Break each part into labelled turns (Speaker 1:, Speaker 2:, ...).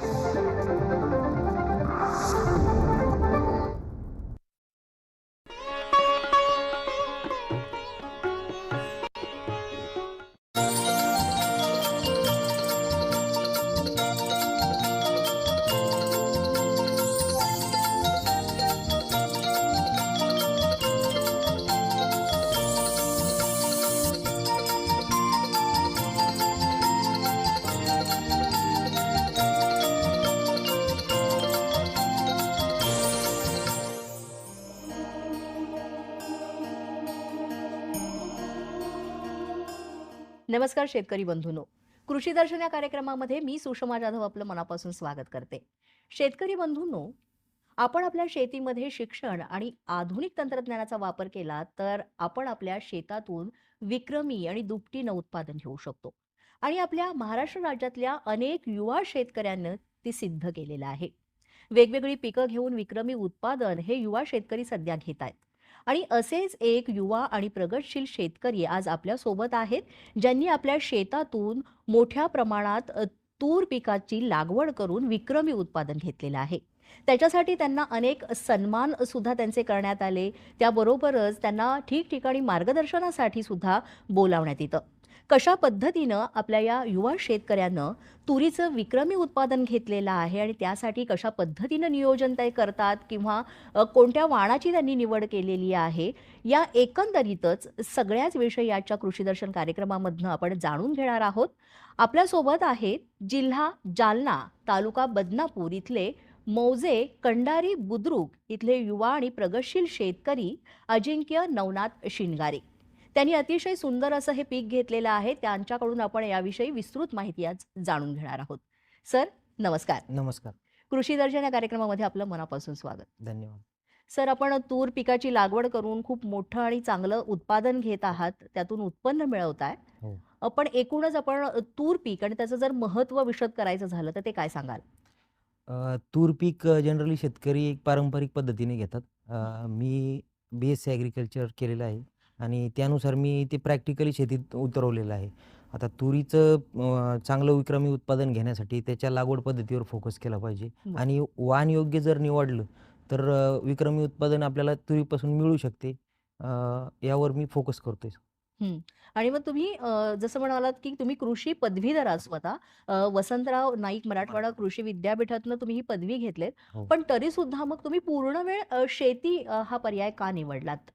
Speaker 1: Thank you. नमस्कार शेतकरी बंधूनो. कृषी दर्शन या कार्यक्रमामध्ये मी सुषमा जाधव आपलं मनापासून स्वागत करते. शेतकरी बंधूंनो आपण आपल्या शेतीमध्ये शिक्षण आणि आधुनिक तंत्रज्ञानाचा वापर केला तर आपण आपल्या शेतातून विक्रमी आणि दुपटीनं उत्पादन घेऊ शकतो. आणि आपल्या महाराष्ट्र राज्यातल्या अनेक युवा शेतकऱ्यांना ते सिद्ध केलेलं आहे. वेगवेगळी पिकं घेऊन विक्रमी उत्पादन हे युवा शेतकरी सध्या घेत आहेत आणि असेच एक युवा आणि प्रगतशील शेतकरी आज आपल्यासोबत आहेत ज्यांनी आपल्या शेतातून मोठ्या प्रमाणात तूर पिकाची लागवड करून विक्रमी उत्पादन घेतलेलं आहे. त्याच्यासाठी त्यांना अनेक सन्मान सुद्धा त्यांचे करण्यात आले. त्याबरोबरच त्यांना ठिकठिकाणी मार्गदर्शनासाठी सुद्धा बोलावण्यात येतं. कशा पद्धतीनं आपल्या या युवा शेतकऱ्यानं तुरीचं विक्रमी उत्पादन घेतलेलं आहे आणि त्यासाठी कशा पद्धतीनं नियोजन ते करतात किंवा कोणत्या वाणाची त्यांनी निवड केलेली आहे या एकंदरीतच सगळ्याच विषय याच्या कृषीदर्शन कार्यक्रमामधनं आपण जाणून घेणार आहोत. आपल्यासोबत आहेत जिल्हा जालना तालुका बदनापूर इथले मौजे कंडारी बुद्रुक इथले युवा आणि प्रगतशील शेतकरी अजिंक्य नवनाथ शिंगारे. त्यांनी अतिशय सुंदर असं हे पीक घेतलेलं आहे. त्यांच्याकडून आपण याविषयी विस्तृत माहिती आज जाणून घेणार आहोत. सर नमस्कार.
Speaker 2: नमस्कार.
Speaker 1: कृषी दर्शन या कार्यक्रमामध्ये आपलं मनापासून स्वागत.
Speaker 2: धन्यवाद.
Speaker 1: सर आपण तूर पिकाची लागवड करून खूप मोठं आणि चांगलं उत्पादन घेत आहात. त्यातून उत्पन्न मिळवताय
Speaker 2: हो.
Speaker 1: अ, पण एकूणच आपण तूर पीक आणि त्याचं जर महत्त्व विशद करायचं झालं तर ते काय सांगाल?
Speaker 2: तूर पीक जनरली शेतकरी एक पारंपरिक पद्धतीने घेतात. मी बी एस सी ॲग्रिकल्चर केलेलं आहे. आणि त्यानुसार मी ते प्रॅक्टिकली शेतीत उतरवलेलं आहे. आता तुरीचं चांगलं विक्रमी उत्पादन घेण्यासाठी त्याच्या लागवड पद्धतीवर फोकस केला पाहिजे. आणि वाण योग्य जर निवडलं तर विक्रमी उत्पादन आपल्याला तुरीपासून मिळू शकते. यावर मी फोकस करतोय.
Speaker 1: आणि मग तुम्ही जसं म्हणालात की तुम्ही कृषी पदवीधर स्वतः वसंतराव नाईक मराठवाडा कृषी विद्यापीठातनं तुम्ही ही पदवी घेतलेत.
Speaker 2: हो.
Speaker 1: पण तरी सुद्धा मग तुम्ही पूर्ण वेळ शेती हा पर्याय का निवडलात?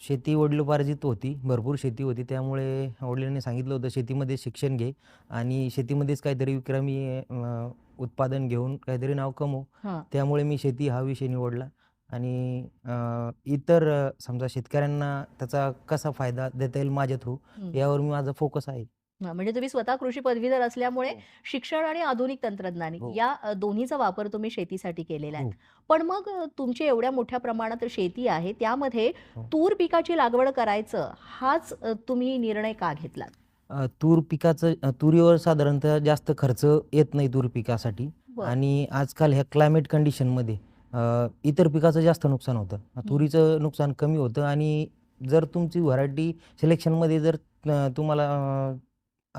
Speaker 2: शेती वडिलोपार्जित होती भरपूर शेती होती. त्यामुळे वडिलांनी सांगितलं होतं शेतीमध्ये शिक्षण घे आणि शेतीमध्येच काहीतरी विक्रमी अ, उत्पादन घेऊन काहीतरी नाव कमव.
Speaker 1: हां.
Speaker 2: त्यामुळे मी शेती हा विषय निवडला आणि अ, इतर अ, समजा शेतकऱ्यांना त्याचा कसा फायदा देता येईल माझ्या थ्रू. यावर मी माझा फोकस आहे.
Speaker 1: म्हणजे तुम्ही स्वतः कृषी पदवीधर असल्यामुळे
Speaker 2: हो.
Speaker 1: शिक्षण आणि आधुनिक तंत्रज्ञान
Speaker 2: हो.
Speaker 1: या दोन्हीचा वापर तुम्ही शेतीसाठी केलेला आहे
Speaker 2: हो.
Speaker 1: पण मग तुमची एवढ्या मोठ्या प्रमाणात शेती आहे त्यामध्ये. तूर पिकाची लागवड करायचं हाच तुम्ही निर्णय का घेतलात
Speaker 2: अ, तूर पिकाचं तुरीवर साधारणतः जास्त खर्च येत नाही तूर पिकासाठी. आणि आजकाल ह्या क्लायमेट कंडिशनमध्ये इतर पिकाचं जास्त नुकसान होतं तुरीचं नुकसान कमी होतं आणि जर तुमची व्हरायटी सिलेक्शनमध्ये जर तुम्हाला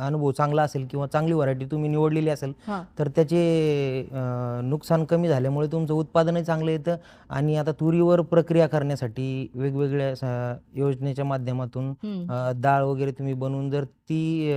Speaker 2: अनुभव चांगला असेल किंवा चांगली व्हरायटी तुम्ही निवडलेली असेल
Speaker 1: हां.
Speaker 2: तर त्याचे अ, नुकसान कमी झाल्यामुळे तुमचं उत्पादनही चांगलं येतं आणि आता तुरीवर प्रक्रिया करण्यासाठी वेगवेगळ्या स- योजनेच्या माध्यमातून. अ, डाळ वगैरे तुम्ही बनवून जर ती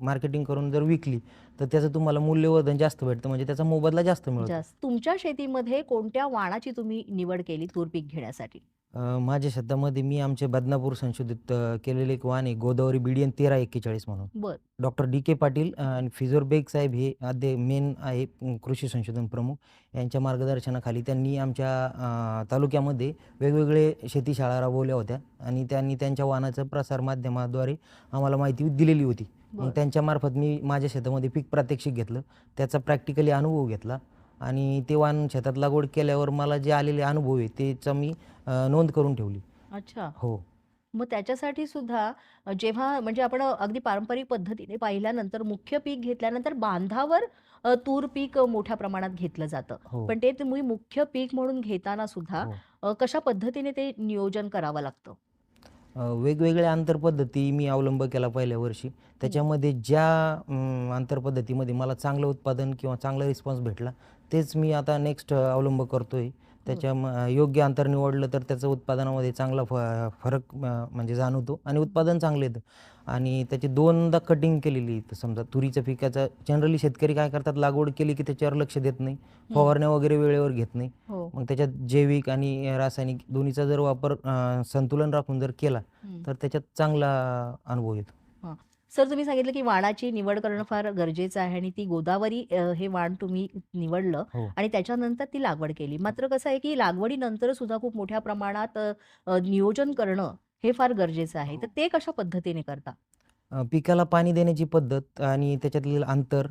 Speaker 2: मार्केटिंग करून जर विकली तर त्याचं तुम्हाला मूल्यवर्धन जास्त भेटतं. म्हणजे त्याचा मोबदला जास्त मिळतो.
Speaker 1: जास्त. तुमच्या शेतीमध्ये कोणत्या वाणाची तुम्ही निवड केली तूर पीक घेण्यासाठी?
Speaker 2: अ, माझ्या शेतामध्ये मी आमचे बदनापूर संशोधित अ, केलेले एक वाण आहे गोदावरी बिडियन तेरा एक्केचाळीस म्हणून.
Speaker 1: बर.
Speaker 2: डॉक्टर डी के पाटील आणि फिजोर बेग साहेब हे आद्य मेन आहे अ, कृषी संशोधन प्रमुख. यांच्या मार्गदर्शनाखाली त्यांनी आमच्या अ, तालुक्यामध्ये वेगवेगळे शेतीशाळा राबवल्या होत्या आणि त्यांनी त्यांच्या वाहनाचं प्रसार माध्यमाद्वारे आम्हाला माहिती दिलेली होती. मग
Speaker 1: बर.
Speaker 2: त्यांच्यामार्फत मी माझ्या शेतामध्ये पीक प्रात्यक्षिक घेतलं त्याचा प्रॅक्टिकली अनुभव घेतला आणि ते वाण शेतात लागवड केल्यावर मला जे आलेले अनुभव आहे त्याचा मी नोंद करून ठेवली.
Speaker 1: अच्छा.
Speaker 2: हो.
Speaker 1: मग त्याच्यासाठी सुद्धा जेव्हा म्हणजे आपण अगदी पारंपरिक पद्धतीने पाहिल्यानंतर मुख्य पीक घेतल्यानंतर बांधावर तूर पीक मोठ्या प्रमाणात घेतलं जातं.
Speaker 2: हो.
Speaker 1: पण ते तुम्ही मुख्य पीक म्हणून घेताना सुद्धा
Speaker 2: हो.
Speaker 1: कशा पद्धतीने ते नियोजन करावं लागतं?
Speaker 2: वेगवेगळ्या आंतरपद्धती मी अवलंब केला पहिल्या वर्षी. त्याच्यामध्ये ज्या आंतरपद्धतीमध्ये मला चांगलं उत्पादन किंवा चांगला रिस्पॉन्स भेटला तेच मी आता नेक्स्ट अवलंब करतोय. त्याच्या योग्य अंतर निवडलं तर त्याचं उत्पादनामध्ये चांगला फ फरक म्हणजे जाणवतो. आणि उत्पादन चांगलं येतं आणि त्याची दोनदा कटिंग केलेली. तर समजा तुरीच्या पिकाचं जनरली शेतकरी काय करतात लागवड केली की त्याच्यावर लक्ष देत नाही. फवारण्या वगैरे वेळेवर घेत नाही.
Speaker 1: हो.
Speaker 2: मग त्याच्यात जैविक आणि रासायनिक दोन्हीचा जर वापर संतुलन राखून जर केला. तर त्याच्यात चांगला अनुभव येतो.
Speaker 1: सर तुम्ही सांगितलं की वाणाची निवड करणं फार गरजेचं आहे आणि ती गोदावरी हे वाण तुम्ही निवडलं
Speaker 2: हो.
Speaker 1: आणि त्याच्यानंतर ती लागवड केली मात्र कसं आहे की लागवडीनंतर सुद्धा खूप मोठ्या प्रमाणात नियोजन करणं हे फार गरजेचं आहे तर ते कशा पद्धतीने करता
Speaker 2: पिकाला पाणी देण्याची पद्धत आणि त्याच्यातलं अंतर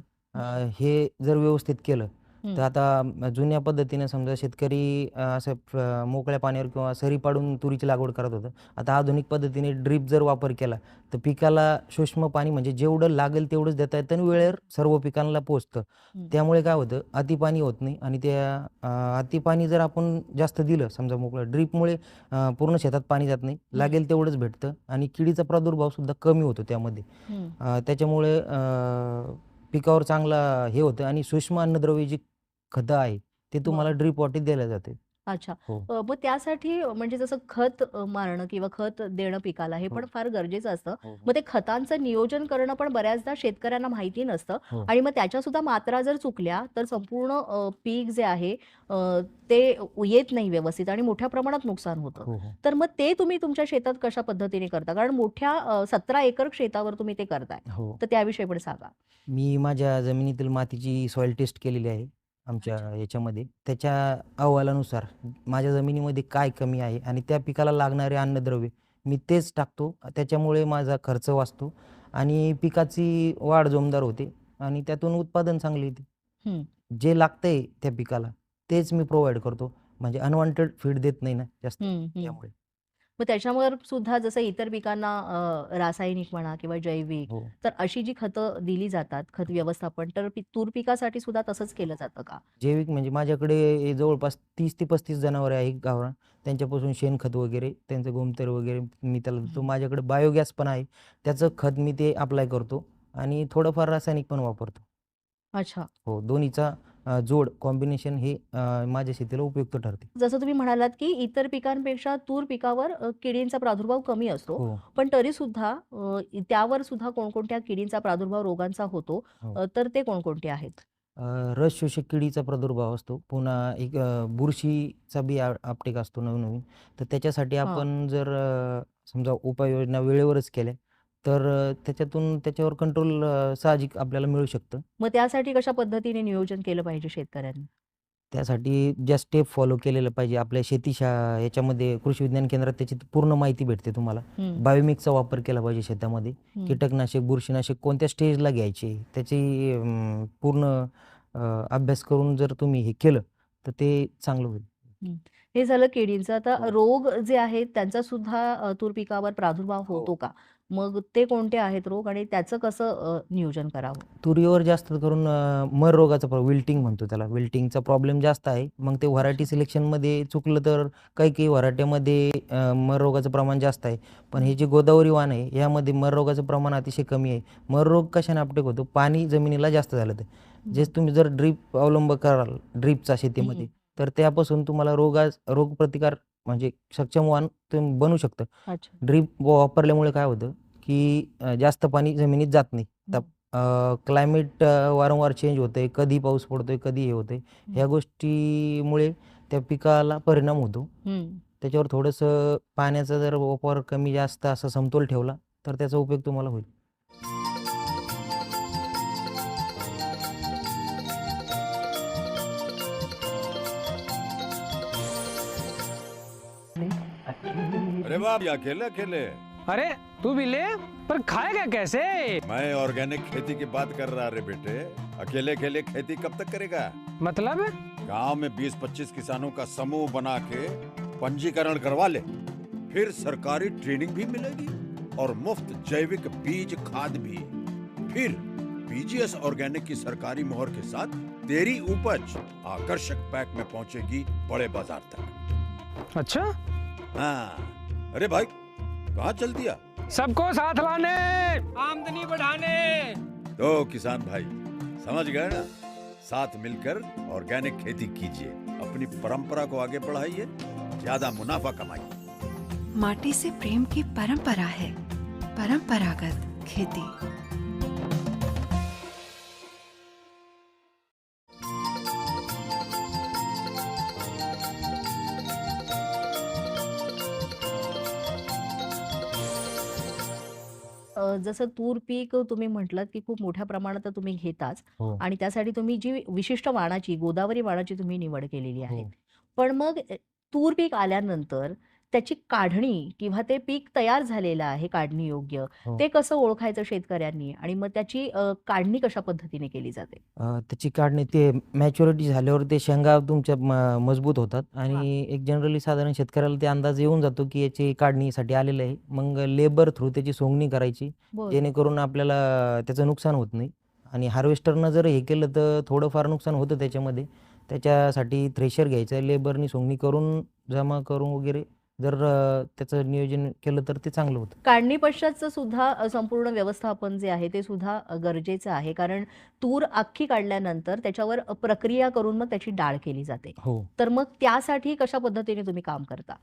Speaker 2: हे जर व्यवस्थित केलं. तर आता जुन्या पद्धतीने समजा शेतकरी असं मोकळ्या पाण्यावर किंवा सरी पाडून तुरीची लागवड करत होतं. आता आधुनिक पद्धतीने ड्रीप जर वापर केला तर पिकाला सूक्ष्म पाणी म्हणजे जेवढं लागेल तेवढंच देता येतं आणि वेळेवर सर्व पिकांना पोचतं. त्यामुळे काय होतं अतिपाणी होत नाही आणि त्या अतिपाणी जर आपण जास्त दिलं समजा मोकळं ड्रीपमुळे पूर्ण शेतात पाणी जात नाही. लागेल तेवढंच भेटतं आणि किडीचा प्रादुर्भाव सुद्धा कमी होतो त्यामध्ये. त्याच्यामुळे पिकावर चांगला हे होतं आणि सूक्ष्म अन्नद्रव्य जी खतं आहे ते तुम्हाला ड्रीप वाटेत दिल्या जाते.
Speaker 1: अच्छा.
Speaker 2: हो.
Speaker 1: अ, मग त्यासाठी म्हणजे जसं खत अ, मारणं किंवा खत देणं पिकाला हे पण
Speaker 2: हो.
Speaker 1: फार गरजेचं असतं. मग ते खतांचं नियोजन करणं पण बऱ्याचदा शेतकऱ्यांना माहिती नसतं
Speaker 2: हो.
Speaker 1: आणि मग त्याच्या सुद्धा मात्रा जर चुकल्या तर संपूर्ण अ, पीक जे आहे अ, ते येत नाही व्यवस्थित आणि मोठ्या प्रमाणात नुकसान होतं.
Speaker 2: हो हो.
Speaker 1: तर मग ते तुम्ही तुमच्या शेतात कशा पद्धतीने करता? कारण मोठ्या सतरा एकर शेतावर तुम्ही ते करताय.
Speaker 2: हो.
Speaker 1: तर त्याविषयी पण सांगा.
Speaker 2: मी माझ्या जमिनीतील मातीची सॉइल टेस्ट केलेली आहे. आमच्या याच्यामध्ये. त्याच्या अहवालानुसार माझ्या जमिनीमध्ये काय कमी आहे आणि त्या पिकाला लागणारे अन्नद्रव्य मी तेच टाकतो. त्याच्यामुळे माझा खर्च वाचतो आणि पिकाची वाढ जोमदार होते आणि त्यातून उत्पादन चांगले येते. जे लागतंय त्या पिकाला तेच मी प्रोव्हाइड करतो. म्हणजे अनवॉन्टेड फीड देत नाही ना जास्त. त्यामुळे.
Speaker 1: मग त्याच्यावर सुद्धा जसं इतर पिकांना रासायनिक म्हणा किंवा जैविक
Speaker 2: हो.
Speaker 1: तर अशी जी खतं दिली जातात खत व्यवस्थापन तर तूर पिकासाठी सुद्धा तसंच केलं जातं का?
Speaker 2: जैविक म्हणजे माझ्याकडे जवळपास तीस ते पस्तीस जनावरे आहे गावरान. त्यांच्यापासून शेणखत वगैरे त्यांचं गोमूत्र वगैरे मी त्याला देतो. माझ्याकडे बायोगॅस पण आहे. त्याचं खत मी ते अप्लाय करतो आणि थोडंफार रासायनिक पण वापरतो.
Speaker 1: अच्छा.
Speaker 2: हो दोन्हीचा जोड कॉम्बिनेशन हे माझ्या शेतीला उपयुक्त ठरते.
Speaker 1: जसं तुम्ही म्हणालात की इतर पिकांपेक्षा तूर पिकावर किडींचा प्रादुर्भाव कमी असतो.
Speaker 2: हो.
Speaker 1: पण तरी सुद्धा त्यावर सुद्धा कोणकोणत्या किडींचा प्रादुर्भाव रोगांचा होतो
Speaker 2: हो.
Speaker 1: तर ते कोणकोणते आहेत?
Speaker 2: रस शोषक किडीचा प्रादुर्भाव असतो. पुन्हा एक बुरशीचा बी आपटेक असतो नवनवीन. तर त्याच्यासाठी. आपण जर समजा उपाययोजना वेळेवरच केल्या तर अ, त्याच्यातून त्याच्यावर कंट्रोल साहजिक आपल्याला मिळू शकतं.
Speaker 1: मग त्यासाठी कशा पद्धतीने नियोजन केलं पाहिजे शेतकऱ्यांनी?
Speaker 2: त्यासाठी ज्या स्टेप फॉलो केलेलं पाहिजे आपल्या शेतीशा याच्यामध्ये कृषी विज्ञान केंद्रात त्याची पूर्ण माहिती भेटते तुम्हाला.
Speaker 1: हम्म,
Speaker 2: बायोमिकचा वापर केला पाहिजे शेतामध्ये. कीटकनाशक बुरशीनाशक कोणत्या स्टेजला घ्यायचे त्याची पूर्ण अ, अभ्यास करून जर तुम्ही हे केलं तर ते चांगलं होईल.
Speaker 1: हे. झालं किडींचं आता
Speaker 2: हो.
Speaker 1: रोग जे आहेत त्यांचा सुद्धा अ, तूर पिकावर प्रादुर्भाव
Speaker 2: हो.
Speaker 1: होतो का? मग ते कोणते आहेत रोग आणि त्याचं कसं नियोजन करावं?
Speaker 2: तुरीवर जास्त करून मर रोगाचा विल्टिंग म्हणतो त्याला. विल्टिंगचा प्रॉब्लेम जास्त आहे. मग ते व्हरायटी सिलेक्शनमध्ये चुकलं तर काही काही व्हरायटीमध्ये मर रोगाचं प्रमाण जास्त आहे. पण हे जे गोदावरी वाण आहे यामध्ये मर रोगाचं प्रमाण अतिशय कमी आहे. मर रोग कशाने अपटेक होतो? पाणी जमिनीला जास्त झालं तर. जे तुम्ही जर ड्रीप अवलंब कराल ड्रीपचा शेतीमध्ये तर त्यापासून तुम्हाला रोगा रोगप्रतिकार म्हणजे सक्षम तुम्ही बनू शकतं.
Speaker 1: अच्छा.
Speaker 2: ड्रीप वापरल्यामुळे काय होतं की जास्त पाणी जमिनीत जात नाही. क्लायमेट वारंवार चेंज होतंय कधी पाऊस पडतोय कधी हे होतंय. ह्या गोष्टीमुळे त्या पिकाला परिणाम होतो. त्याच्यावर थोडंसं पाण्याचा जर वापर कमी जास्त असा समतोल ठेवला तर त्याचा उपयोग तुम्हाला होईल.
Speaker 3: अरे बाप ये अकेले अकेले?
Speaker 4: अरे तू भी ले पर खाएगा कैसे?
Speaker 3: मैं ऑर्गेनिक खेती की बात कर रहा रे बेटे। अकेले अकेले खेती कब तक करेगा?
Speaker 4: मतलब?
Speaker 3: गाँव में 20-25 किसानों का समूह बना के पंजीकरण करवा ले। फिर सरकारी ट्रेनिंग भी मिलेगी और मुफ़्त जैविक बीज खाद भी। फिर पीजीएस ऑर्गेनिक की सरकारी मोहर के साथ तेरी उपज आकर्षक पैक में पहुंचेगी बड़े बाज़ार तक।
Speaker 4: अच्छा?
Speaker 3: हाँ। अरे भाई कहाँ चल दिया?
Speaker 4: सबको साथ लाने। आमदनी बढ़ाने।
Speaker 3: तो किसान भाई समझ गए ना? साथ मिलकर ऑर्गेनिक खेती कीजिए अपनी परंपरा को आगे बढ़ाइए ज़्यादा मुनाफा कमाइए।
Speaker 5: माटी से प्रेम की परंपरा है परंपरागत खेती।
Speaker 1: जसं तूर पीक तुम्ही म्हटलात की खूप मोठ्या प्रमाणात तुम्ही घेताच
Speaker 2: हो.
Speaker 1: आणि त्यासाठी तुम्ही जी विशिष्ट वाणाची गोदावरी वाणाची तुम्ही निवड केलेली आहे.
Speaker 2: हो.
Speaker 1: पण मग तूर पीक आल्यानंतर त्याची काढणी किंवा ते पीक तयार झालेलं आहे काढणी योग्य
Speaker 2: हो.
Speaker 1: ते कसं ओळखायचं शेतकऱ्यांनी आणि मग त्याची अ, काढणी कशा पद्धतीने केली जाते?
Speaker 2: अ, त्याची काढणी ते मॅच्युरिटी झाल्यावर ते शेंगा तुमच्या म- मजबूत होतात
Speaker 1: हा.
Speaker 2: आणि एक जनरली साधारण शेतकऱ्याला ते अंदाज येऊन जातो की याची काढणीसाठी आलेलं आहे. मग लेबर थ्रू त्याची सोंगणी करायची
Speaker 1: बर.
Speaker 2: जेणेकरून आपल्याला त्याचं नुकसान होत नाही आणि हार्वेस्टरनं जर हे केलं तर थोडंफार नुकसान होतं त्याच्यामध्ये. त्याच्यासाठी थ्रेशर घ्यायचं लेबरनी सोंगणी करून जमा करून वगैरे जर त्याचं नियोजन केलं तर ते चांगलं होतं.
Speaker 1: काढणी पश्चातचं सुद्धा संपूर्ण व्यवस्थापन जे आहे ते सुद्धा गरजेचं आहे. कारण तूर अख्खी काढल्यानंतर त्याच्यावर प्रक्रिया करून मग त्याची डाळ केली जाते.
Speaker 2: हो.
Speaker 1: तर मग त्यासाठी कशा पद्धतीने तुम्ही काम करता?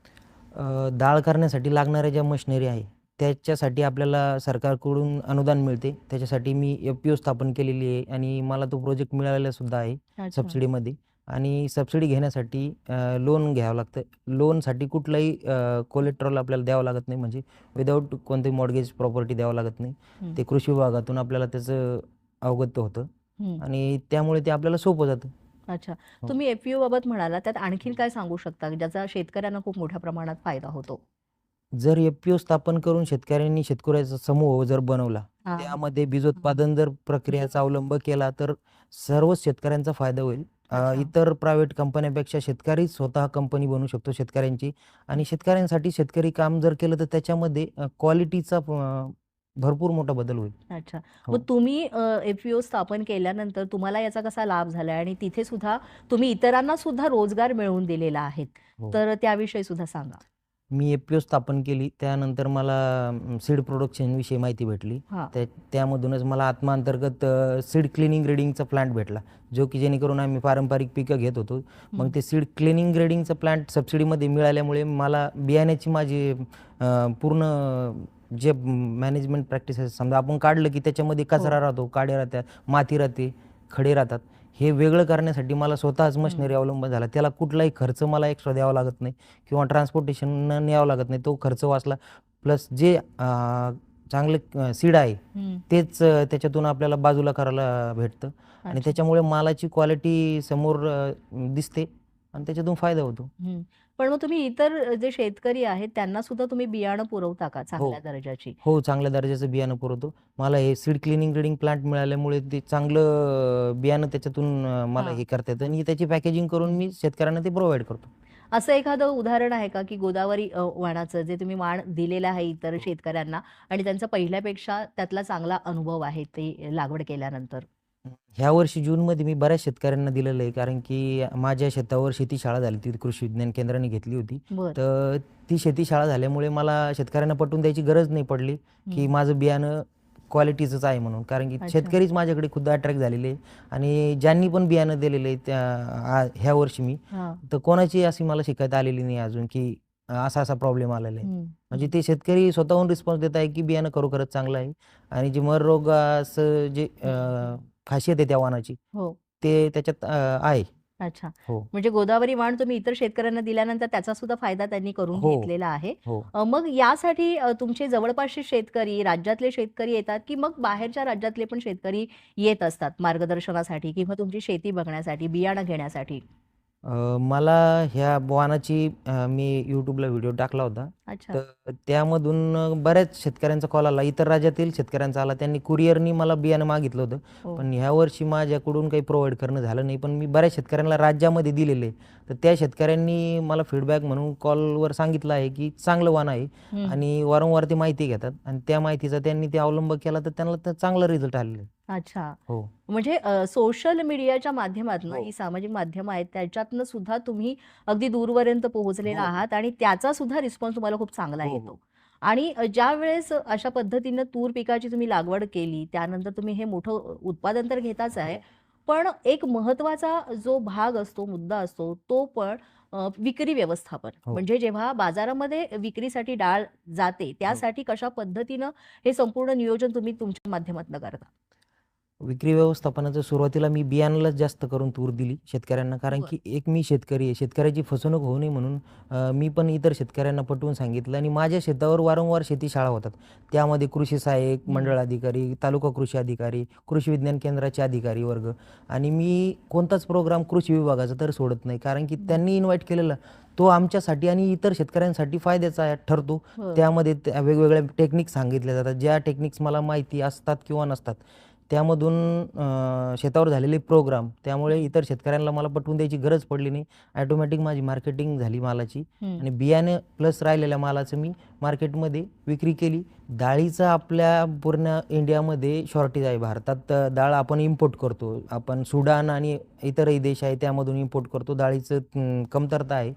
Speaker 2: डाळ करण्यासाठी लागणाऱ्या ज्या मशिनरी आहे त्याच्यासाठी आपल्याला सरकारकडून अनुदान मिळते. त्याच्यासाठी मी एफ पी ओ स्थापन केलेली आहे आणि मला तो प्रोजेक्ट मिळालेला सुद्धा आहे सबसिडीमध्ये. आणि सबसिडी घेण्यासाठी लोन घ्यावं लागतं. लोनसाठी कुठलाही कोलेट्रॉल आपल्याला द्यावं लागत नाही. म्हणजे विदाऊट कोणते मॉडगेज प्रॉपर्टी द्यावं लागत नाही. ते कृषी विभागातून आपल्याला त्याचं अवगत होतं. आणि त्यामुळे ते आपल्याला सोपं जातं.
Speaker 1: अच्छा.
Speaker 2: हो.
Speaker 1: तुम्ही एफपीओ बाबत म्हणाला त्यात आणखीन काय सांगू शकता ज्याचा शेतकऱ्यांना खूप मोठ्या प्रमाणात फायदा होतो?
Speaker 2: जर एफ पी ओ स्थापन करून शेतकऱ्यांनी शेतकऱ्याचा समूह जर बनवला त्यामध्ये बीजोत्पादन जर प्रक्रियेचा अवलंब केला तर सर्वच शेतकऱ्यांचा फायदा होईल. अ,
Speaker 1: अच्छा.
Speaker 2: इतर प्रायव्हेट कंपन्यापेक्षा शेतकरी स्वतः कंपनी बनवू शकतो शेतकऱ्यांची आणि शेतकऱ्यांसाठी शेतकरी काम जर केलं तर त्याच्यामध्ये क्वालिटीचा भरपूर मोठा बदल होईल
Speaker 1: अच्छा
Speaker 2: हो.
Speaker 1: मग तुम्ही एफपीओ स्थापन केल्यानंतर तुम्हाला याचा कसा लाभ झालाय आणि तिथे सुद्धा तुम्ही इतरांना सुद्धा रोजगार मिळवून दिलेला आहे
Speaker 2: हो.
Speaker 1: तर त्याविषयी सुद्धा सांगा
Speaker 2: मी एफ पी ओ स्थापन केली त्यानंतर मला सीड प्रोडक्शन विषयी माहिती भेटली
Speaker 1: हा
Speaker 2: त्या त्यामधूनच मला आत्माअंतर्गत सीड क्लिनिंग ग्रेडिंगचा प्लांट भेटला जो की जेणेकरून आम्ही पारंपरिक पिकं घेत होतो मग. ते सीड क्लिनिंग ग्रेडिंगचा प्लांट सबसिडीमध्ये मिळाल्यामुळे मला बियाण्याची माझी अं, पूर्ण जे मॅनेजमेंट प्रॅक्टिस आहे समजा आपण काढलं की त्याच्यामध्ये कचरा
Speaker 1: हो.
Speaker 2: राहतो काडे राहतात माती राहते खडे राहतात हे वेगळं करण्यासाठी मला स्वतःच मशिनरी अवलंबन झाला. त्याला कुठलाही खर्च मला एक्स्ट्रा द्यावा लागत नाही किंवा ट्रान्सपोर्टेशन न्यावं लागत नाही. तो खर्च वाचला. प्लस जे चांगले सीड आहे. तेच त्याच्यातून आपल्याला बाजूला करायला भेटतं. आणि. त्याच्यामुळे मालाची क्वालिटी समोर दिसते. आणि त्याच्यातून फायदा होतो.
Speaker 1: पण मग तुम्ही इतर जे शेतकरी आहेत त्यांना सुद्धा तुम्ही बियाणं पुरवता का चांगल्या दर्जाची?
Speaker 2: हो चांगल्या दर्जाचं बियाणं पुरवतो. मला हे सीड क्लिनिंग ग्रेडिंग प्लांट मिळाल्यामुळे ते चांगलं बियाणं त्याच्यातून मला
Speaker 1: हा.
Speaker 2: हे करता येतं. आणि त्याची पॅकेजिंग करून मी शेतकऱ्यांना ते प्रोव्हाइड करतो.
Speaker 1: असं एखादं उदाहरण आहे का की गोदावरी वाणाचं जे तुम्ही वाण दिलेलं आहे इतर
Speaker 2: हो.
Speaker 1: शेतकऱ्यांना आणि त्यांचा पहिल्यापेक्षा त्यातला चांगला अनुभव आहे ते लागवड केल्यानंतर?
Speaker 2: ह्या वर्षी जूनमध्ये मी बऱ्याच शेतकऱ्यांना दिलेलं आहे कारण की माझ्या शेतावर शेती शाळा झाली ती कृषी विज्ञान केंद्राने घेतली होती
Speaker 1: बर
Speaker 2: तर ती शेती शाळा झाल्यामुळे मला शेतकऱ्यांना पटवून द्यायची गरज नाही पडली की. माझं बियाणं क्वालिटीचंच आहे म्हणून कारण की
Speaker 1: अच्छा.
Speaker 2: शेतकरीच माझ्याकडे खुद्द अट्रॅक्ट झालेले आहे आणि ज्यांनी पण बियाणं दिलेलं त्या आ- ह्या वर्षी मी
Speaker 1: हा.
Speaker 2: तर कोणाची अशी मला शिकायत आलेली नाही अजून की असा असा प्रॉब्लेम आलेला आहे
Speaker 1: हम्म.
Speaker 2: म्हणजे ते शेतकरी स्वतःहून रिस्पॉन्स देत आहे की बियाणं खरोखरच चांगलं आहे आणि जे मर रोगाचं जे अं, खासियत आहे त्या वाणाची.
Speaker 1: हो.
Speaker 2: ते त्याच्यात अं, आहे.
Speaker 1: अच्छा.
Speaker 2: हो.
Speaker 1: म्हणजे गोदावरी वाण तुम्ही इतर शेतकऱ्यांना दिल्यानंतर त्याचा सुद्धा फायदा त्यांनी करून
Speaker 2: हो.
Speaker 1: घेतलेला आहे.
Speaker 2: हो.
Speaker 1: अ, मग यासाठी अ, तुमचे जवळपासचे शेतकरी राज्यातले शेतकरी येतात की मग बाहेरच्या राज्यातले पण शेतकरी येत असतात मार्गदर्शनासाठी किंवा तुमची शेती बघण्यासाठी बियाणं घेण्यासाठी?
Speaker 2: मला ह्या अं, मी यूट्यूबला व्हिडिओ टाकला होता.
Speaker 1: अच्छा.
Speaker 2: तर त्यामधून बऱ्याच शेतकऱ्यांचा कॉल आला. इतर राज्यातील शेतकऱ्यांचा आला. त्यांनी कुरिअरनी मला बियाणं मागितलं होतं.
Speaker 1: हो.
Speaker 2: पण ह्या वर्षी माझ्याकडून काही प्रोव्हाइड करणं झालं नाही. पण मी बऱ्याच शेतकऱ्यांना राज्यामध्ये दिलेले आहे. तर त्या शेतकऱ्यांनी मला फीडबॅक म्हणून कॉलवर सांगितलं आहे की चांगलं वाण आहे. आणि वारंवार ते माहिती घेतात आणि त्या माहितीचा त्यांनी ते अवलंब केला तर त्यांना चांगला रिझल्ट आलेला
Speaker 1: अच्छा
Speaker 2: हो
Speaker 1: म्हणजे सोशल मीडियाच्या माध्यमातून
Speaker 2: हो.
Speaker 1: ही सामाजिक माध्यमं आहेत त्याच्यातनं सुद्धा तुम्ही अगदी दूरपर्यंत पोहोचलेला
Speaker 2: हो.
Speaker 1: आहात आणि त्याचा सुद्धा रिस्पॉन्स तुम्हाला खूप चांगला
Speaker 2: हो.
Speaker 1: येतो आणि अ, ज्यावेळेस अशा पद्धतीनं तूर पिकाची तुम्ही लागवड केली, त्यानंतर तुम्ही हे मोठं उत्पादन तर घेताच आहे, पण एक महत्त्वाचा जो भाग असतो, मुद्दा असतो, तो पण विक्री व्यवस्थापन.
Speaker 2: हो.
Speaker 1: म्हणजे जेव्हा बाजारामध्ये विक्रीसाठी डाळ जाते, त्यासाठी कशा पद्धतीनं हे संपूर्ण नियोजन तुम्ही तुमच्या माध्यमातून करता?
Speaker 2: विक्री व्यवस्थापनाचं सुरुवातीला मी बियाणालाच जास्त करून तूर दिली शेतकऱ्यांना. कारण. की एक मी शेतकरी आहे. शेतकऱ्याची फसवणूक होऊ नये म्हणून अ, मी पण इतर शेतकऱ्यांना पटवून सांगितलं आणि माझ्या शेतावर वारंवार शेती शाळा होतात. त्यामध्ये कृषी सहाय्यक. मंडळ अधिकारी, तालुका कृषी अधिकारी, कृषी विज्ञान केंद्राचे अधिकारी वर्ग आणि मी कोणताच प्रोग्राम कृषी विभागाचा तर सोडत नाही. कारण की. त्यांनी इन्व्हाईट केलेला तो आमच्यासाठी आणि इतर शेतकऱ्यांसाठी फायद्याचा आहे ठरतो. त्यामध्ये त्या वेगवेगळ्या टेक्निक सांगितल्या जातात. ज्या टेक्निक्स मला माहिती असतात किंवा नसतात. त्यामधून शेतावर झालेले प्रोग्राम त्यामुळे इतर शेतकऱ्यांना मला पटवून द्यायची गरज पडली नाही. ऑटोमॅटिक माझी मार्केटिंग झाली मालाची. आणि बियाणे प्लस राहिलेल्या मालाचं मी मार्केटमध्ये विक्री केली. डाळीचं आपल्या पूर्ण इंडियामध्ये शॉर्टेज आहे. भारतात डाळ आपण इम्पोर्ट करतो. आपण सुडान आणि इतरही देश आहे त्यामधून इम्पोर्ट करतो. डाळीचं कमतरता आहे.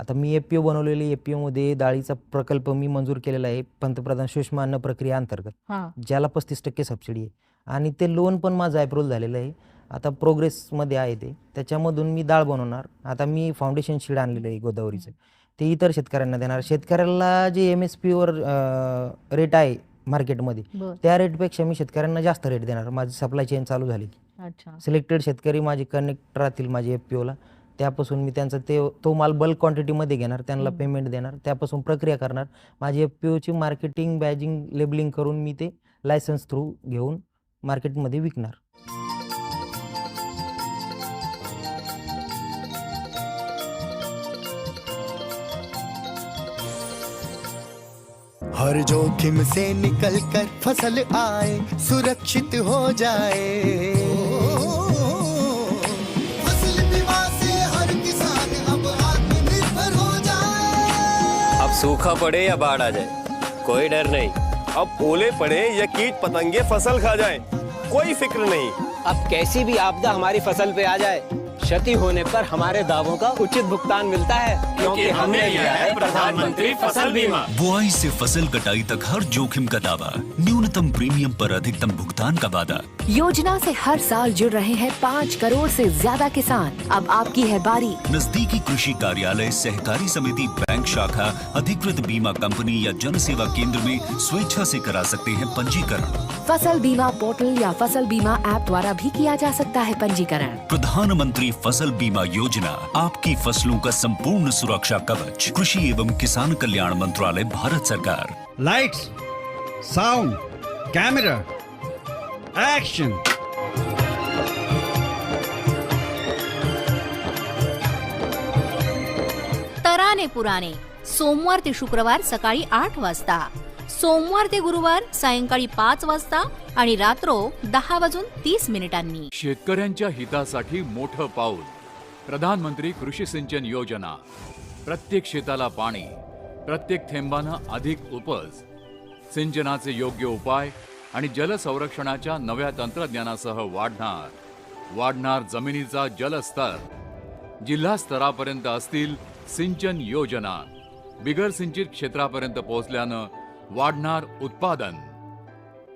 Speaker 2: आता मी एफ-पी-ओ बनवलेली एफ-पी-ओमध्ये डाळीचा प्रकल्प मी मंजूर केलेला आहे पंतप्रधान सूक्ष्म अन्न प्रक्रिया अंतर्गत. ज्याला 35% सबसिडी आहे आणि ते लोन पण माझं अप्रूव्हल झालेलं आहे. आता प्रोग्रेसमध्ये आहे ते. त्याच्यामधून मी डाळ बनवणार. आता मी फाउंडेशन सीड आणलेलं आहे गोदावरीचं. ते इतर शेतकऱ्यांना देणार. शेतकऱ्याला जे एम-एस-पीवर अ, रेट आहे मार्केटमध्ये. त्या रेटपेक्षा मी शेतकऱ्यांना जास्त रेट देणार. माझी सप्लाय चेन चालू झाली. सिलेक्टेड शेतकरी माझे कनेक्ट राहतील माझे एफ-पी-ओला. त्यापासून मी त्यांचा ते तो माल बल्क क्वांटिटीमध्ये घेणार. त्यांना. पेमेंट देणार. त्यापासून प्रक्रिया करणार. माझी एफ-पी-ओची मार्केटिंग, बॅजिंग, लेबलिंग करून मी ते लायसन्स थ्रू घेऊन मार्केटमध्ये विकणार.
Speaker 6: हर जोखिम से निकल कर फ़सल आए सुरक्षित हो जाए। फ़सल बीमा से हर किसान अब आत्मनिर्भर हो जाए।
Speaker 7: अब सूखा पड़े या बाढ़ आ जाए कोई डर नहीं।
Speaker 8: अब ओले पड़े या कीट पतंगे फ़सल खा जाए कोई फ़िक्र नहीं।
Speaker 4: अब कैसी भी आपदा हमारी फ़सल पे आ जाए क्षति होने पर हमारे दावों का उचित भुगतान मिलता है क्योंकि हमने लिया है प्रधानमंत्री फ़सल बीमा।
Speaker 9: बुआई से फ़सल कटाई तक हर जोखिम का दावा। न्यूनतम प्रीमियम पर अधिकतम भुगतान का वादा।
Speaker 10: योजना से हर साल जुड़ रहे हैं पाँच करोड़ से ज़्यादा किसान। अब आपकी है बारी।
Speaker 9: नजदीकी कृषि कार्यालय सहकारी समिति बैंक शाखा अधिकृत बीमा कंपनी या जन सेवा केंद्र में स्वेच्छा से करा सकते हैं पंजीकरण।
Speaker 10: फ़सल बीमा पोर्टल या फ़सल बीमा ऐप द्वारा भी किया जा सकता है पंजीकरण।
Speaker 9: प्रधानमंत्री फ़सल बीमा योजना आपकी फ़सलों का संपूर्ण सुरक्षा कवच। कृषि एवं किसान कल्याण मंत्रालय भारत सरकार।
Speaker 11: लाइट्स साउंड कैमरा एक्शन
Speaker 12: तराने पुराणे. सोमवार ते शुक्रवार सकाळी आठ वाजता. सोमवार ते गुरुवार सायंकाळी पाच वाजता आणि रात्रो दहा वाजून तीस मिनिटांनी.
Speaker 13: शेतकऱ्यांच्या हितासाठी मोठं पाऊल. प्रधानमंत्री कृषी सिंचन योजना. प्रत्येक शेताला पाणी. प्रत्येक थेंबानं अधिक उपज. सिंचनाचे योग्य उपाय आणि जलसंरक्षणाच्या नव्या तंत्रज्ञानासह वाढणार. वाढणार जमिनीचा जलस्तर. जिल्हा स्तरापर्यंत असतील सिंचन योजना. बिगर सिंचित क्षेत्रापर्यंत पोहोचल्यानं वाढणार उत्पादन.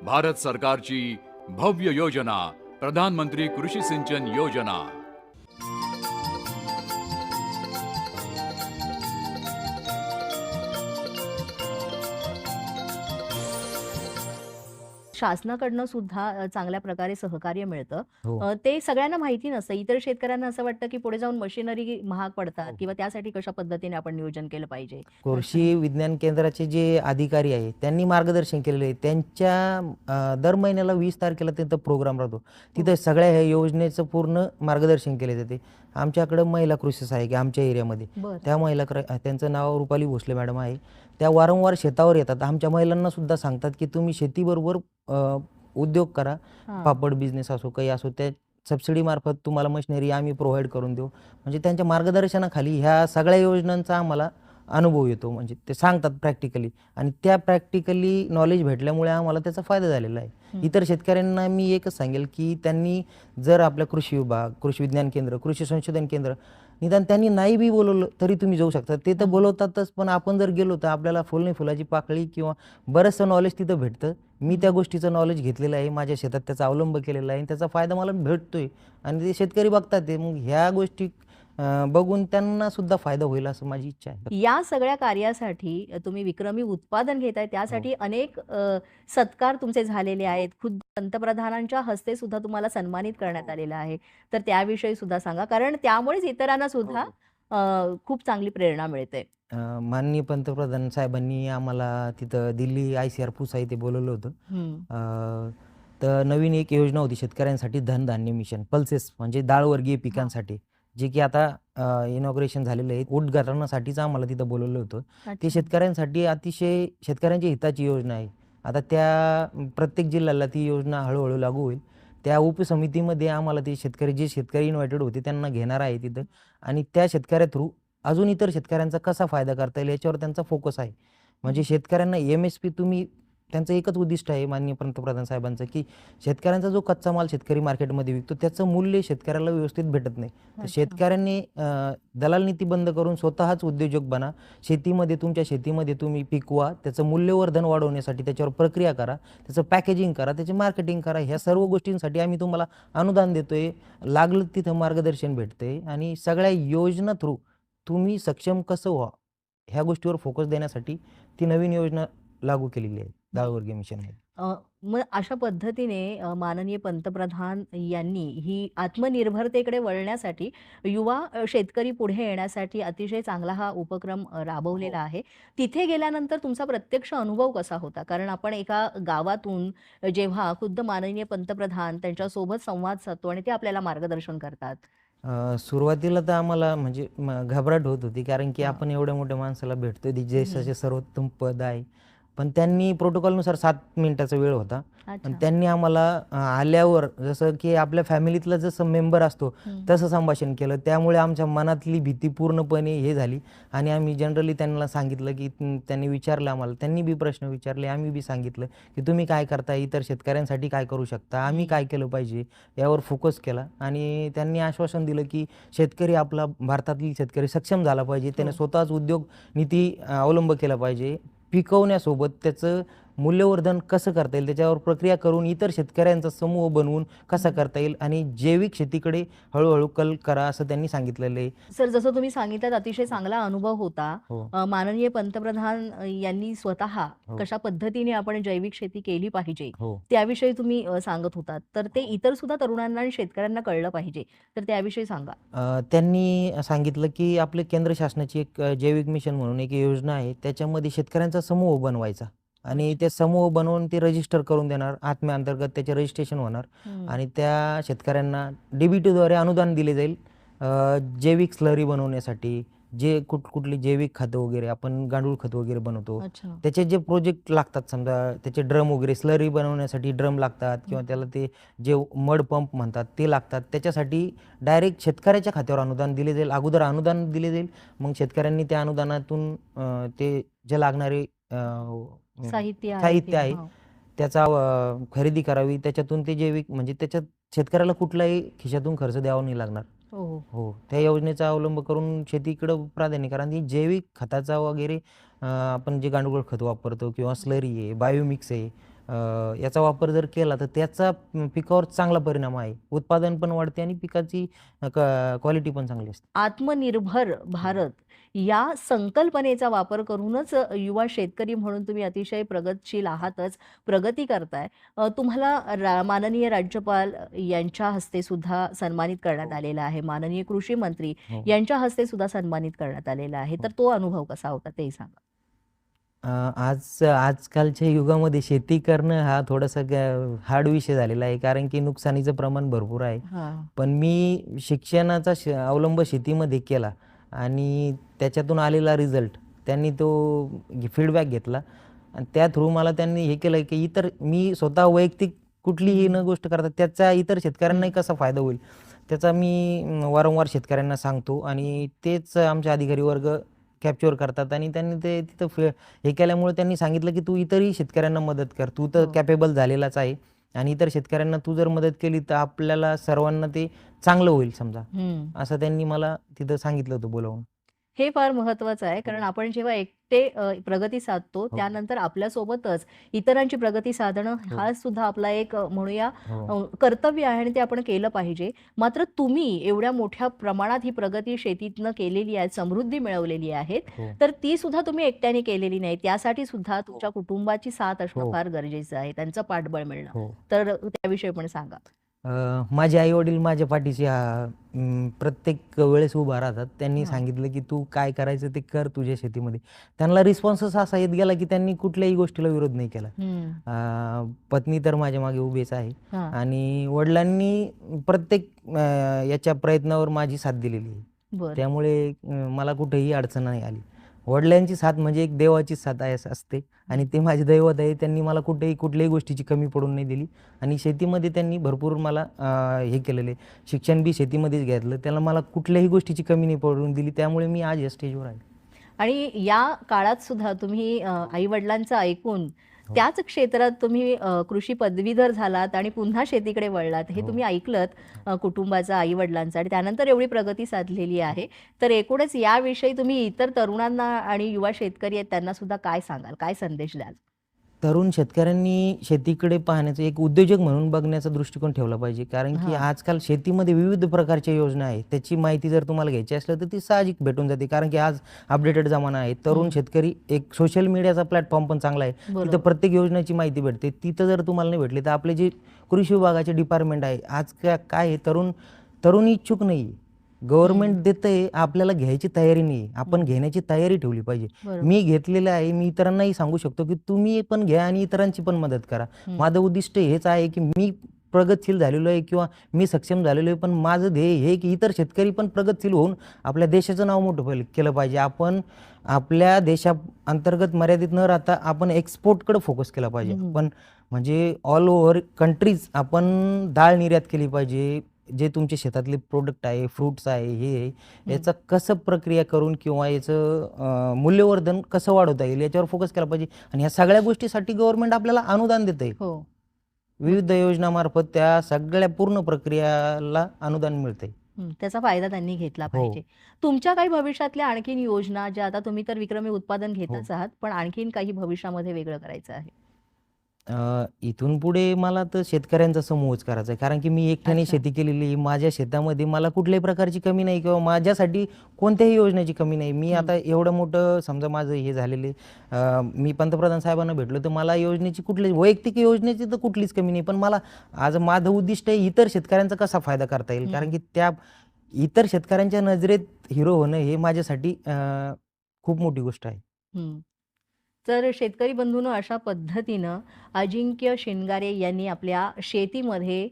Speaker 13: भारत सरकारची भव्य योजना प्रधानमंत्री कृषी सिंचन योजना.
Speaker 1: शासनाकडनं सुद्धा चांगल्या प्रकारे सहकार्य मिळतं.
Speaker 2: हो.
Speaker 1: ते सगळ्यांना माहिती नसतं. इतर शेतकऱ्यांना असं वाटतं, की पुढे जाऊन मशिनरी महाग पडतात
Speaker 2: हो.
Speaker 1: किंवा त्यासाठी कशा पद्धतीने आपण नियोजन केलं पाहिजे.
Speaker 2: कृषी विज्ञान केंद्राचे जे अधिकारी आहेत त्यांनी मार्गदर्शन केलेले आहे. त्यांच्या दर महिन्याला 20 तारखेला तिथं प्रोग्राम राहतो. तिथं सगळ्या ह्या योजनेचं पूर्ण मार्गदर्शन केले जाते. आमच्याकडं महिला सहाय्यक आहे आमच्या एरियामध्ये.
Speaker 1: बरं.
Speaker 2: त्या महिला क्र त्यांचं नाव रुपाली भोसले मॅडम आहे. त्या वारंवार शेतावर येतात. आमच्या महिलांना सुद्धा सांगतात, की तुम्ही शेतीबरोबर अ, उद्योग करा.
Speaker 1: हां.
Speaker 2: पापड बिझनेस असो, काही असो त्या सबसिडीमार्फत तुम्हाला मशिनरी आम्ही प्रोव्हाईड करून देऊ. म्हणजे त्यांच्या मार्गदर्शनाखाली ह्या सगळ्या योजनांचा आम्हाला अनुभव येतो. म्हणजे ते सांगतात प्रॅक्टिकली आणि त्या प्रॅक्टिकली नॉलेज भेटल्यामुळे आम्हाला त्याचा फायदा झालेला आहे. इतर शेतकऱ्यांना मी एकच सांगेल, की त्यांनी जर आपल्या कृषी विभाग, कृषी विज्ञान केंद्र, कृषी संशोधन केंद्र निदान त्यांनी नाही बी बोलवलं तरी तुम्ही जाऊ शकता. ते तर बोलवतातच पण आपण जर गेलो तर आपल्याला फुल नाही फुलाची पाकळी किंवा बरंचसं नॉलेज तिथं भेटतं. मी त्या गोष्टीचं नॉलेज घेतलेलं आहे माझ्या शेतात त्याचा अवलंब केलेला आहे आणि त्याचा फायदा मला भेटतोय. आणि ते शेतकरी बघतात ते मग ह्या गोष्टी बघून त्यांना सुद्धा फायदा होईल असं माझी इच्छा आहे.
Speaker 1: या सगळ्या कार्यासाठी तुम्ही विक्रमी उत्पादन घेताय त्यासाठी अनेक अ, सत्कार तुमचे झालेले आहेत. खुद्द पंतप्रधानांच्या हस्ते सुद्धा तुम्हाला सन्मानित करण्यात आलेलं आहे. तर त्याविषयी सुद्धा सांगा. कारण त्यामुळेच इतरांना सुद्धा अ, खूप चांगली प्रेरणा मिळते.
Speaker 2: माननीय पंतप्रधान साहेबांनी आम्हाला तिथं Delhi I C R Pusa इथे बोलवलं होतं. तर नवीन एक योजना होती शेतकऱ्यांसाठी धनधान्य मिशन पल्सेस म्हणजे डाळवर्गीय पिकांसाठी. जे की आता इनॉग्रेशन झालेलं आहे. उद्घाटनासाठीच आम्हाला तिथं बोलवलं होतं. ते. शेतकऱ्यांसाठी अतिशय शेतकऱ्यांच्या हिताची योजना आहे. आता त्या प्रत्येक जिल्ह्याला ती योजना हळूहळू लागू होईल. त्या उपसमितीमध्ये आम्हाला ते शेतकरी जे शेतकरी इन्व्हायटेड होते त्यांना घेणार आहे तिथं. आणि त्या शेतकऱ्या थ्रू अजून इतर शेतकऱ्यांचा कसा फायदा करता येईल याच्यावर त्यांचा फोकस आहे. म्हणजे शेतकऱ्यांना एम एस पी तुम्ही त्यांचं एकच उद्दिष्ट आहे माननीय पंतप्रधान साहेबांचं की शेतकऱ्यांचा जो कच्चा माल शेतकरी मार्केटमध्ये विकतो त्याचं मूल्य शेतकऱ्याला व्यवस्थित भेटत नाही तर. शेतकऱ्यांनी दलाल नीती बंद करून स्वतःच उद्योजक बना शेतीमध्ये तुमच्या शेतीमध्ये तुम्ही पिकवा त्याचं मूल्यवर्धन वाढवण्यासाठी त्याच्यावर प्रक्रिया करा त्याचं पॅकेजिंग करा त्याचे मार्केटिंग करा ह्या सर्व गोष्टींसाठी आम्ही तुम्हाला अनुदान देतोय लागलं तिथं मार्गदर्शन भेटते आणि सगळ्या योजना थ्रू तुम्ही सक्षम कसं व्हा ह्या गोष्टीवर फोकस देण्यासाठी ती नवीन योजना लागू केलेली आहे डाळवर्गीय मिशन आहे.
Speaker 1: मग अशा पद्धतीने अ, माननीय पंतप्रधान यांनी ही आत्मनिर्भरतेकडे वळण्यासाठी युवा अ, शेतकरी पुढे येण्यासाठी अतिशय चांगला हा उपक्रम अ, राबवलेला आहे. तिथे गेल्यानंतर तुमचा प्रत्यक्ष अनुभव कसा होता? कारण आपण एका गावातून जेव्हा खुद्द माननीय पंतप्रधान त्यांच्यासोबत संवाद साधतो आणि ते आपल्याला मार्गदर्शन करतात.
Speaker 2: अ, सुरुवातीला तर आम्हाला म्हणजे म- घबराट होत होती. कारण की आपण एवढ्या मोठ्या माणसाला भेटतोय. जे देशाचे सर्वोत्तम पद आहे. पण त्यांनी प्रोटोकॉलनुसार सात मिनिटाचा वेळ होता. पण
Speaker 1: अच्छा.
Speaker 2: त्यांनी आम्हाला अ, आल्यावर जसं की आपल्या फॅमिलीतला जसं मेंबर असतो
Speaker 1: हम्म.
Speaker 2: तसं संभाषण केलं. त्यामुळे आमच्या मनातली भीती पूर्णपणे हे झाली. आणि आम्ही जनरली त्यांना सांगितलं की "तुम- त्यांनी विचारलं आम्हाला. त्यांनी बी प्रश्न विचारले आम्ही बी सांगितलं की तुम्ही काय करता? इतर शेतकऱ्यांसाठी काय करू शकता? आम्ही काय केलं पाहिजे? यावर फोकस केला. आणि त्यांनी आश्वासन दिलं की शेतकरी आपला भारतातील शेतकरी सक्षम झाला पाहिजे. त्याने
Speaker 1: हो.
Speaker 2: स्वतःच उद्योग नीती अ, अवलंब केला पाहिजे. पिकवण्यासोबत त्याचं मूल्यवर्धन कसं करता येईल त्याच्यावर प्रक्रिया करून इतर शेतकऱ्यांचा समूह बनवून कसा करता येईल आणि जैविक शेतीकडे हळूहळू कल करा असं त्यांनी सांगितलेलं आहे.
Speaker 1: सर जसं तुम्ही सांगितलं अतिशय चांगला अनुभव होता.
Speaker 2: हो.
Speaker 1: माननीय पंतप्रधान यांनी स्वतः
Speaker 2: हो.
Speaker 1: कशा पद्धतीने आपण जैविक शेती केली पाहिजे
Speaker 2: हो.
Speaker 1: त्याविषयी तुम्ही सांगत होतात तर ते इतर सुद्धा तरुणांना आणि शेतकऱ्यांना कळलं पाहिजे. तर त्याविषयी सांगा.
Speaker 2: त्यांनी सांगितलं की आपले केंद्र शासनाची एक जैविक मिशन म्हणून एक योजना आहे त्याच्यामध्ये शेतकऱ्यांचा समूह बनवायचा. आणि ते समूह बनवून ते रजिस्टर करून देणार आत्म्या अंतर्गत त्याचे रजिस्ट्रेशन होणार. आणि त्या शेतकऱ्यांना डीबीटीद्वारे अनुदान दिले जाईल. जैविक स्लरी बनवण्यासाठी जे कुठ कुठली जैविक खतं वगैरे आपण गांडूळ खत वगैरे बनवतो. त्याचे जे प्रोजेक्ट लागतात समजा त्याचे ड्रम वगैरे स्लरी बनवण्यासाठी ड्रम लागतात किंवा त्याला ते जे मड पंप म्हणतात ते लागतात. त्याच्यासाठी डायरेक्ट शेतकऱ्याच्या खात्यावर अनुदान दिले जाईल. अगोदर अनुदान दिले जाईल. मग शेतकऱ्यांनी त्या अनुदानातून ते जे लागणारे
Speaker 1: साहित्य आहे
Speaker 2: साहित्य
Speaker 1: ते,
Speaker 2: आहे.
Speaker 1: हो.
Speaker 2: त्याचा अं, खरेदी करावी. त्याच्यातून ते जैविक म्हणजे त्याच्यात शेतकऱ्याला कुठलाही खिशातून खर्च द्यावा नाही लागणार.
Speaker 1: हो हो.
Speaker 2: हो. त्या योजनेचा अवलंब करून शेतीकडं प्राधान्य कारण ती जैविक खताचा वगैरे अं, आपण जे गांडूळ खत वापरतो किंवा स्लरी आहे बायोमिक्स आहे अं, याचा वापर जर केला तर त्याचा पिकावर चांगला परिणाम आहे. उत्पादन पण वाढते आणि पिकाची क्वालिटी पण चांगली असते.
Speaker 1: आत्मनिर्भर भारत या संकल्पनेचा वापर करूनच युवा शेतकरी म्हणून तुम्ही अतिशय प्रगतशील आहातच प्रगती करताय. तुम्हाला रा, माननीय राज्यपाल यांच्या हस्ते सुद्धा सन्मानित करण्यात आलेला आहे. माननीय कृषी मंत्री
Speaker 2: हो.
Speaker 1: यांच्या हस्ते सुद्धा सन्मानित करण्यात आलेला आहे. तर तो अनुभव कसा होता ते सांगा.
Speaker 2: आज आजकालच्या युगामध्ये शेती करणं हा थोडासा हार्ड विषय झालेला आहे. कारण की नुकसानीचं प्रमाण भरपूर आहे.
Speaker 1: हा.
Speaker 2: पण मी शिक्षणाचा अवलंब शेतीमध्ये केला. आणि त्याच्यातून आलेला रिझल्ट त्यांनी तो फीडबॅक घेतला. आणि त्या थ्रू मला त्यांनी हे केलं की इतर मी स्वतः वैयक्तिक कुठलीही न गोष्ट करता त्याचा इतर शेतकऱ्यांनाही कसा फायदा होईल त्याचा मी वारंवार शेतकऱ्यांना सांगतो. आणि तेच आमचे अधिकारी वर्ग कॅप्चर करतात आणि त्यांनी ते तिथं फे हे केल्यामुळे त्यांनी सांगितलं की तू इतरही शेतकऱ्यांना मदत कर तू तर
Speaker 1: हो.
Speaker 2: कॅपेबल झालेलाच आहे. आणि इतर शेतकऱ्यांना तू जर मदत केली तर आपल्याला सर्वांना ते चांगलं होईल समजा. असं त्यांनी मला तिथं सांगितलं होतं बोलावून
Speaker 1: हे फार महत्वाचं आहे. कारण आपण जेव्हा एकटे प्रगती साधतो
Speaker 2: हो.
Speaker 1: त्यानंतर आपल्यासोबतच इतरांची प्रगती साधणं
Speaker 2: हो.
Speaker 1: हा सुद्धा आपला एक म्हणूया
Speaker 2: हो.
Speaker 1: कर्तव्य आहे आणि ते आपण केलं पाहिजे. मात्र तुम्ही एवढ्या मोठ्या प्रमाणात ही प्रगती शेतीतनं केलेली आहे समृद्धी मिळवलेली आहेत
Speaker 2: हो.
Speaker 1: तर ती सुद्धा तुम्ही एकट्याने केलेली नाही. त्यासाठी सुद्धा तुमच्या कुटुंबाची साथ असणं
Speaker 2: हो.
Speaker 1: फार गरजेचं आहे. त्यांचं पाठबळ मिळणं.
Speaker 2: हो.
Speaker 1: तर त्याविषयी पण सांगा.
Speaker 2: माझे आई वडील माझ्या पाठीशी प्रत्येक वेळेस उभा राहतात. त्यांनी
Speaker 1: हा.
Speaker 2: सांगितलं की तू काय करायचं ते कर तुझ्या शेतीमध्ये. त्यांना रिस्पॉन्सच असा येत गेला की त्यांनी कुठल्याही गोष्टीला विरोध नाही केला.
Speaker 1: हम्म.
Speaker 2: अ, पत्नी तर माझ्या मागे उभीच आहे.
Speaker 1: हा.
Speaker 2: आणि वडिलांनी प्रत्येक अ, याच्या प्रयत्नावर माझी साथ दिलेली आहे.
Speaker 1: बरं.
Speaker 2: त्यामुळे अ, मला कुठेही अडचण नाही आली. वडिलांची साथ म्हणजे एक देवाची साथ आहे असते. आणि ते माझे दैवत आहे त्यांनी मला कुठेही कुठल्याही गोष्टीची कमी पडून नाही दिली. आणि शेतीमध्ये त्यांनी भरपूर मला हे केलेले. शिक्षण बी शेतीमध्येच घेतलं. त्याला मला कुठल्याही गोष्टीची कमी नाही पडून दिली. त्यामुळे मी आज या स्टेजवर आहे.
Speaker 1: आणि या काळात सुद्धा तुम्ही आई वडिलांचं ऐकून त्याच क्षेत्रात तुम्ही कृषी पदवीधर झालात आणि पुन्हा शेतीकडे वळलात हे
Speaker 2: हो.
Speaker 1: तुम्ही ऐकलत अ, कुटुंबाचं आई वडिलांचं आणि त्यानंतर एवढी प्रगती साधलेली आहे. तर एकूणच याविषयी तुम्ही इतर तरुणांना आणि युवा शेतकरी आहेत त्यांना सुद्धा काय सांगाल? काय संदेश द्याल?
Speaker 2: तरुण शेतकऱ्यांनी शेतीकडे पाहण्याचं एक उद्योजक म्हणून बघण्याचा दृष्टिकोन ठेवला पाहिजे. कारण की. आजकाल शेतीमध्ये विविध प्रकारच्या योजना आहेत. त्याची माहिती जर तुम्हाला घ्यायची असलं तर ती साहजिक भेटून जाते. कारण की आज अपडेटेड जमाना आहे. तरुण. शेतकरी एक सोशल मीडियाचा प्लॅटफॉर्म पण चांगला आहे. तिथं प्रत्येक योजनेची माहिती भेटते. तिथं जर तुम्हाला नाही भेटली तर आपले जे कृषी विभागाचे डिपार्टमेंट आहे. आज काय आहे, तरुण तरुण इच्छुक नाही गव्हर्नमेंट देतंय आपल्याला घ्यायची तयारी नाही. आपण घेण्याची तयारी ठेवली पाहिजे. मी घेतलेलं आहे मी इतरांनाही सांगू शकतो की तुम्ही पण घ्या आणि इतरांची पण मदत करा. माझं उद्दिष्ट हेच आहे की मी प्रगतशील झालेलो आहे किंवा मी सक्षम झालेलो आहे पण माझं ध्येय हे की इतर शेतकरी पण प्रगतशील होऊन आपल्या देशाचं नाव मोठं केलं पाहिजे. आपण आपल्या देशा अंतर्गत मर्यादित न राहता आपण एक्सपोर्टकडे फोकस केला पाहिजे. आपण म्हणजे ऑल ओव्हर कंट्रीज आपण डाळ निर्यात केली पाहिजे. जे तुमचे शेतातले प्रोडक्ट आहे फ्रुट्स आहे हे याचं कसं प्रक्रिया करून किंवा याचं मूल्यवर्धन कसं वाढवता येईल याच्यावर फोकस केला पाहिजे. आणि ह्या सगळ्या गोष्टीसाठी गव्हर्नमेंट आपल्याला अनुदान देत आहे
Speaker 1: हो.
Speaker 2: विविध योजनामार्फत त्या सगळ्या पूर्ण प्रक्रियाला अनुदान मिळतंय.
Speaker 1: त्याचा फायदा त्यांनी घेतला
Speaker 2: हो.
Speaker 1: पाहिजे. तुमच्या काही भविष्यातल्या आणखीन योजना ज्या आता तुम्ही तर विक्रमी उत्पादन
Speaker 2: हो.
Speaker 1: घेतच आहात पण आणखीन काही भविष्यामध्ये वेगळं करायचं आहे?
Speaker 2: अं, इथून पुढे मला तर शेतकऱ्यांचा समूहच करायचा आहे कारण की मी एकट्याने
Speaker 1: अच्छा.
Speaker 2: शेती केलेली आहे. माझ्या शेतामध्ये मला कुठल्याही प्रकारची कमी नाही किंवा माझ्यासाठी कोणत्याही योजनेची कमी नाही मी
Speaker 1: हं.
Speaker 2: आता एवढं मोठं समजा माझं हे झालेले अं, मी पंतप्रधान साहेबांना भेटलो तर मला योजनेची कुठली वैयक्तिक योजनेची तर कुठलीच कमी नाही पण मला आज माझं उद्दिष्ट आहे इतर शेतकऱ्यांचा कसा फायदा करता येईल
Speaker 1: हं.
Speaker 2: कारण की त्या इतर शेतकऱ्यांच्या नजरेत हिरो होणं हे माझ्यासाठी अं, खूप मोठी गोष्ट आहे
Speaker 1: हं. तर शेतकरी बंधूंनो अशा पद्धतीनं अजिंक्य शिंगारे यांनी आपल्या शेतीमध्ये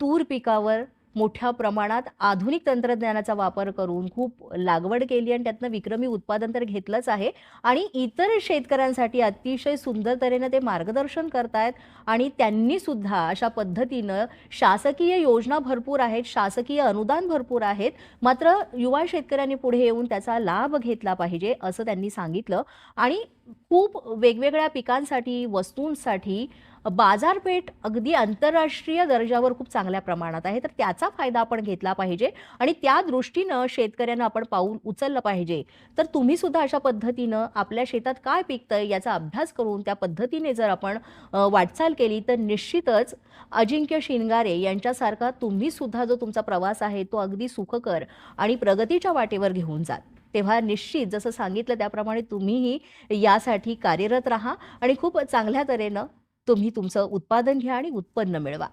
Speaker 1: तूर पिकावर मोठ्या प्रमाणात आधुनिक तंत्रज्ञानाचा वापर करून खूप लागवड केली आणि त्यातनं विक्रमी उत्पादन तर घेतलंच आहे. आणि इतर शेतकऱ्यांसाठी अतिशय सुंदर तऱ्हेनं ते मार्गदर्शन करतायत आणि त्यांनी सुद्धा अशा पद्धतीनं शासकीय योजना भरपूर आहेत शासकीय अनुदान भरपूर आहेत. मात्र युवा शेतकऱ्यांनी पुढे येऊन त्याचा लाभ घेतला पाहिजे असं त्यांनी सांगितलं. आणि खूप वेगवेगळ्या पिकांसाठी वस्तूंसाठी बाजारपेठ अगदी आंतरराष्ट्रीय दर्जावर खूप चांगल्या प्रमाणात आहे. तर त्याचा फायदा आपण घेतला पाहिजे आणि त्या दृष्टीनं शेतकऱ्यांना आपण पाऊल उचललं पाहिजे. तर तुम्ही सुद्धा अशा पद्धतीनं आपल्या शेतात काय पिकतंय याचा अभ्यास करून त्या पद्धतीने जर आपण वाटचाल केली तर निश्चितच अजिंक्य शिनगारे यांच्यासारखा तुम्ही सुद्धा जो तुमचा प्रवास आहे तो अगदी सुखकर आणि प्रगतीच्या वाटेवर घेऊन जात. तेव्हा निश्चित जसं सांगितलं त्याप्रमाणे तुम्हीही यासाठी कार्यरत राहा आणि खूप चांगल्या तऱ्हेनं तुम्ही तुमचं उत्पादन घ्या आणि उत्पन्न मिळवा.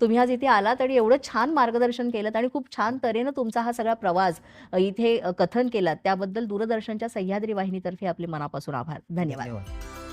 Speaker 1: तुम्ही आज इथे आलात आणि एवढं छान मार्गदर्शन केलं आणि खूप छान तऱ्हेनं तुमचा हा सगळा प्रवास इथे कथन केलात. त्याबद्दल दूरदर्शनच्या सह्याद्री वाहिनीतर्फे आपले मनापासून आभार. धन्यवाद.
Speaker 2: धन्यवाद.